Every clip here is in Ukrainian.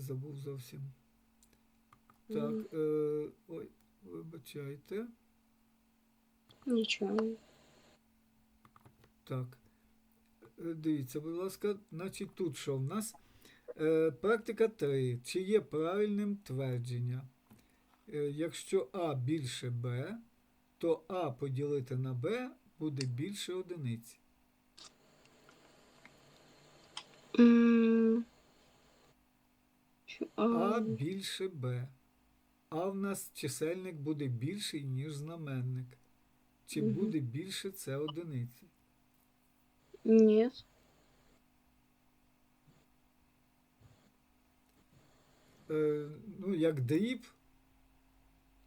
забув зовсім. Так, е, ой, вибачайте. Нічого. Так. Е, Дивіться, будь ласка, значить тут що в нас? Е, практика 3. Чи є правильним твердження? Е, якщо А більше Б, то А поділити на Б буде більше одиниці. Що- А більше Б. А в нас чисельник буде більший, ніж знаменник. Чи Мгм. буде більше це одиниці? Ні. Е, ну, як дріб,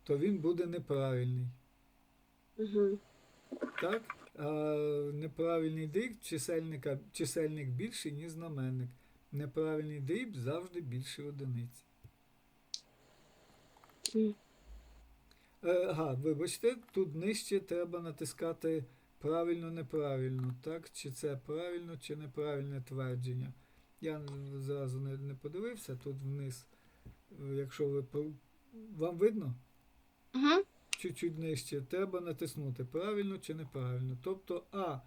то він буде неправильний. Угу. Так? А неправильний дріб чисельника, чисельник більший, ніж знаменник. Неправильний дріб завжди більше одиниці. Е, Ага, вибачте, тут нижче треба натискати правильно, неправильно, так? Чи це правильно, чи неправильне твердження. Я зразу не, не подивився, тут вниз, е, якщо ви вам видно? Угу. чуть-чуть нижче, треба натиснути правильно чи неправильно. Тобто А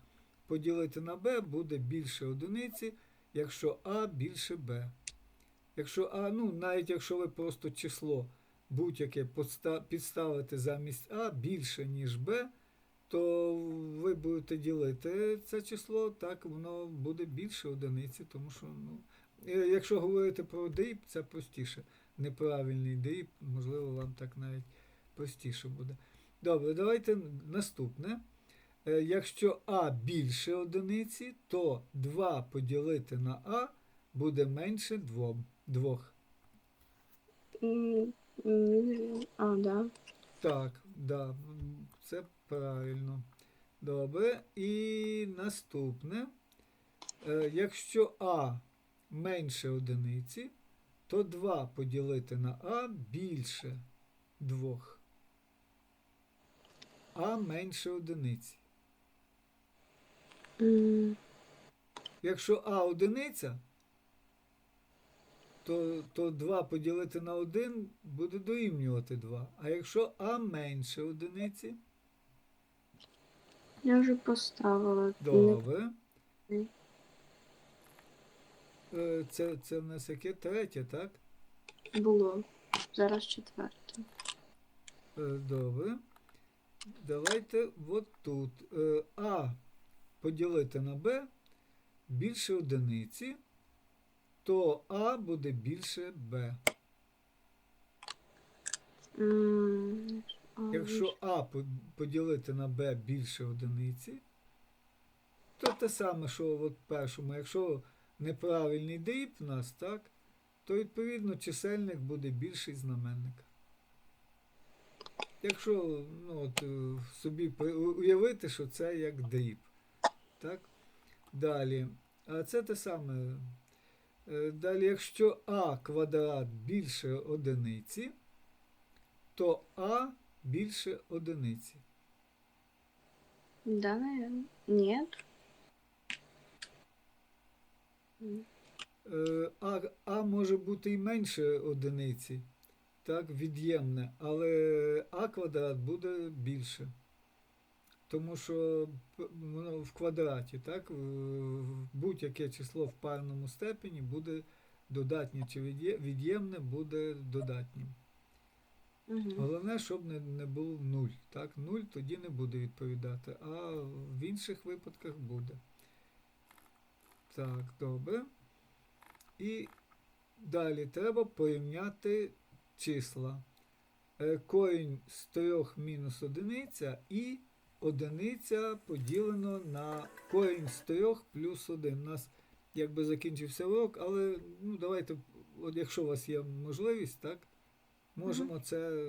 поділити на Б буде більше одиниці, якщо А більше Б. Якщо А, ну навіть якщо ви просто число будь-яке підставите замість А більше, ніж Б, то ви будете ділити це число, так воно буде більше одиниці, тому що, ну, е, якщо говорити про дріб, це простіше. Неправильний дріб, можливо, вам так навіть простіше буде. Добре, давайте наступне. Е, Якщо А більше одиниці, то 2 поділити на А буде менше 2. двох. М, м, А, да. Так, да, це правильно. Добре. І наступне. Е, Якщо А менше одиниці, то 2 поділити на А більше 2. А менше одиниці. Якщо А одиниця, то, то 2 поділити на 1 буде дорівнювати 2. А якщо А менше одиниці, Я вже поставила. добре. Е, Це, це в нас яке третє, так? Було. Зараз четверте. Е, Добре. Давайте от тут. Е, А поділити на Б більше одиниці, то А буде більше. М, Якщо А поділити на Б більше одиниці, то те саме, що от першому. Якщо неправильний дріб у нас, так, то відповідно чисельник буде більший знаменника. Якщо ну, от, е, собі уявити, що це як дріб. Так? Далі. А це те саме. Е, Далі, якщо А квадрат більше одиниці, то А більше одиниці. Да, наверное. Нет. Е, А, а може бути і менше одиниці, так, від'ємне, але А квадрат буде більше. Тому що воно в квадраті, так, будь-яке число в парному степені буде додатнє чи від'ємне буде додатнім. мгм. Головне, щоб не, не був нуль. Так? Нуль тоді не буде відповідати, а в інших випадках буде. Так, добре. І далі треба порівняти числа. Е, Корінь з 3 мінус одиниця і одиниця поділено на корінь з 3 плюс 1. У нас якби закінчився урок, але ну, давайте, от якщо у вас є можливість, так, можемо це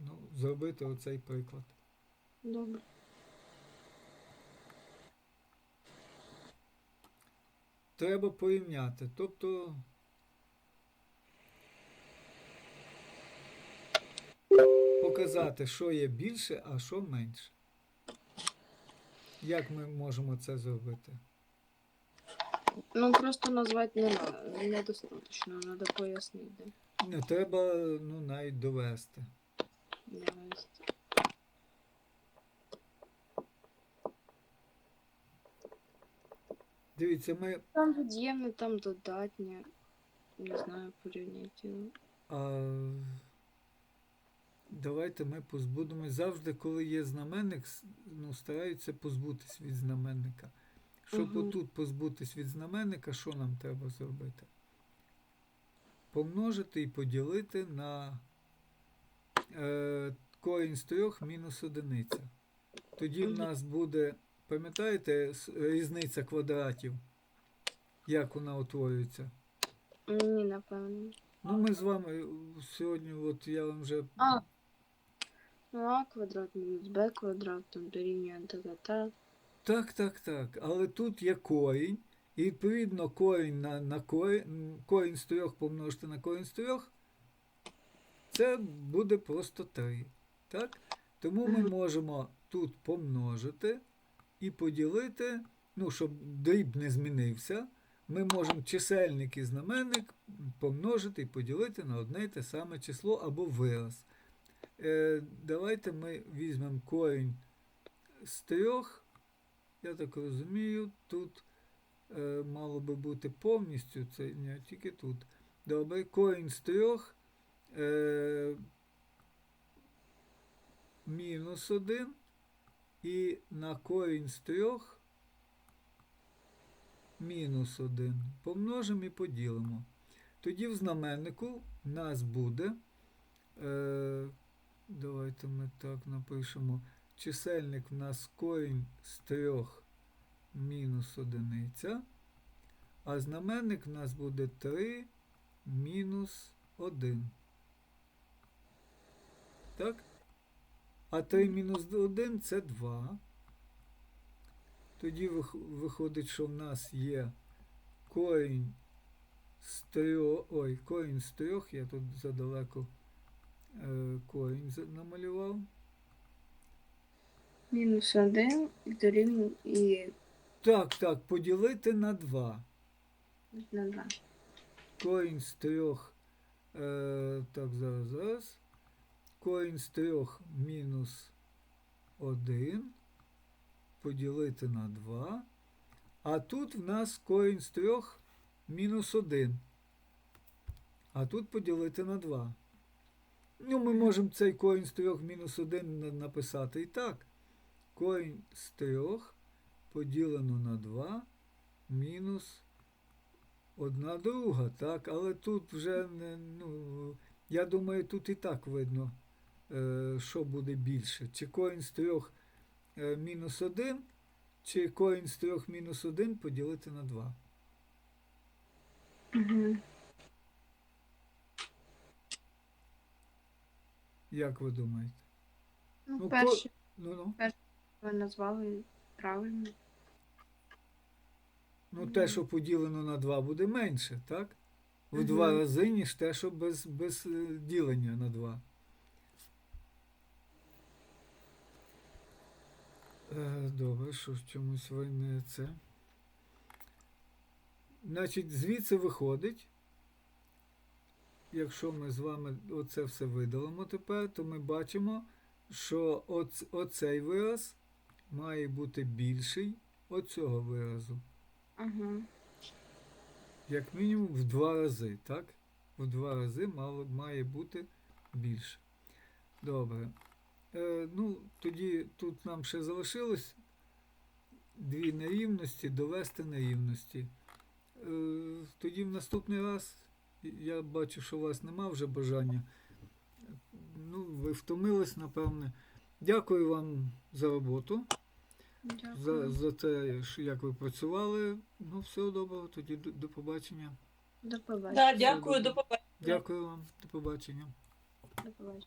ну, зробити оцей приклад. Добре. Треба порівняти. Тобто показати, що є більше, а що менше. Як ми можемо це зробити? Ну, просто назвать не надо, недостаточно, надо пояснить. Не треба ну, навіть довести. Давай. Дивіться, ми Там від'ємне, там додатнє. Не знаю, порівняйте. А, давайте ми позбудемось. Завжди, коли є знаменник, ну, стараються позбутись від знаменника. Щоб Мгм. отут позбутись від знаменника, що нам треба зробити? Помножити і поділити на е, корінь з трьох мінус одиниця. Тоді в нас буде, пам'ятаєте, різниця квадратів, як вона утворюється? Ні, напевно. Ну, ми з вами сьогодні, от я вам вже. А. Ну, а квадрат мінус б квадрат, там дорівнює та-та-та. Так, так, так. Але тут є корінь, і відповідно корінь на, на корінь, корінь з трьох помножити на корінь з трьох, це буде просто 3. Так? Тому ми можемо тут помножити і поділити, ну, щоб дріб не змінився, ми можемо чисельник і знаменник помножити і поділити на одне й те саме число або вираз. Е, давайте ми візьмемо корінь з трьох. Я так розумію, тут е, мало би бути повністю, це не тільки тут. Добре, корінь з трьох е, мінус один. І на корінь з трьох мінус один. Помножимо і поділимо. Тоді в знаменнику в нас буде. Е, давайте ми так напишемо. Чисельник в нас корінь з трьох мінус одиниця, а знаменник в нас буде 3 мінус 1. Так? А 3 мінус 1 це 2. Тоді виходить, що в нас є корінь з трьох. Ой, корінь з трьох, я тут задалеко корінь намалював. Мінус один і дорівнює і Так, так, поділити на 2. на два. Корінь з трьох. Е, так, зараз, зараз. Корінь з трьох мінус 1. Поділити на 2. А тут в нас корінь з трьох мінус 1. А тут поділити на 2. Ну, ми можемо цей корінь з трьох мінус 1 написати і так. Корінь з трьох поділено на 2 мінус одна друга, так, але тут вже не, ну, я думаю, тут і так видно, е, що буде більше. Чи корінь з трьох е, мінус 1, чи корінь з трьох мінус 1 поділити на 2. Угу. Як ви думаєте? Ну, Ну, перше Ну, ну. ви назвали правильно. Ну, те, що поділено на 2, буде менше, так? В Мгм. два рази, ніж те, що без, без е, ділення на 2. Е, Добре, що ж чомусь ви не це. Значить, звідси виходить. Якщо ми з вами оце все видалимо тепер, то ми бачимо, що оц, оцей вираз має бути більший оцього виразу. Угу. Як мінімум в два рази, так? В два рази мало, має бути більше. Добре. Е, ну, тоді тут нам ще залишилось дві нерівності, довести нерівності. Е, тоді в наступний раз я бачу, що у вас нема вже бажання. Ну, ви втомились, напевне. Дякую вам за роботу, за, Дякую. за те, як ви працювали. Ну, всього доброго, тоді до, до побачення. До побачення. Да, дякую, до побачення. Дякую вам, до побачення. До побачення.